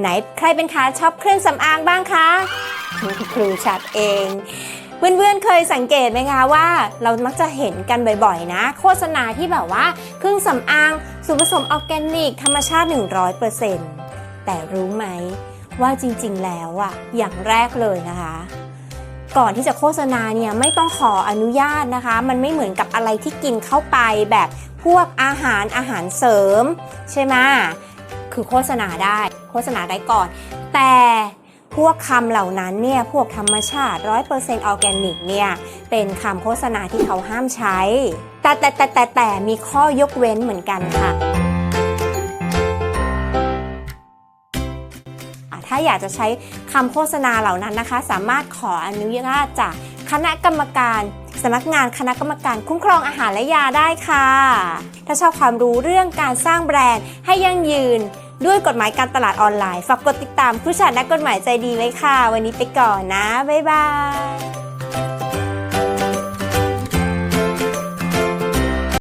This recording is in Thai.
ไหนใครเป็นขาชอบเครื่องสำอางบ้างคะครูชัดเอง เพื่อนๆเคยสังเกตไหมคะว่า เรามักจะเห็นกันบ่อยๆ นะ โฆษณาที่แบบว่าเครื่องสำอางส่วนผสมออร์แกนิก ธรรมชาติ 100%แต่รู้ไหมว่าจริงๆแล้วอะอย่างแรกเลยนะคะก่อนที่จะโฆษณาเนี่ยไม่ต้องขออนุญาตนะคะ มันไม่เหมือนกับอะไรที่กินเข้าไปแบบพวกอาหารอาหารเสริม ใช่ไหม คือโฆษณาได้ โฆษณาได้ก่อน แต่พวกคำเหล่านั้นเนี่ยพวกธรรมชาติ 100%ออร์แกนิกเนี่ยเป็นคำโฆษณาที่เขาห้ามใช้ แต่แต่แต่แต่แต่มีข้อยกเว้นเหมือนกันค่ะอะถ้าอยากจะใช้คำโฆษณาเหล่านั้นนะคะ สามารถขออนุญาตจากคณะกรรมการ สำนักงานคณะกรรมการคุ้มครองอาหารและยาได้ค่ะ ถ้าชอบความรู้เรื่องการสร้างแบรนด์ให้ยั่งยืน ด้วยกฎหมายการตลาดออนไลน์ ฝากกดติดตามผู้ชานักกฎหมายใจดีไว้ค่ะ วันนี้ไปก่อนนะ บ๊ายบาย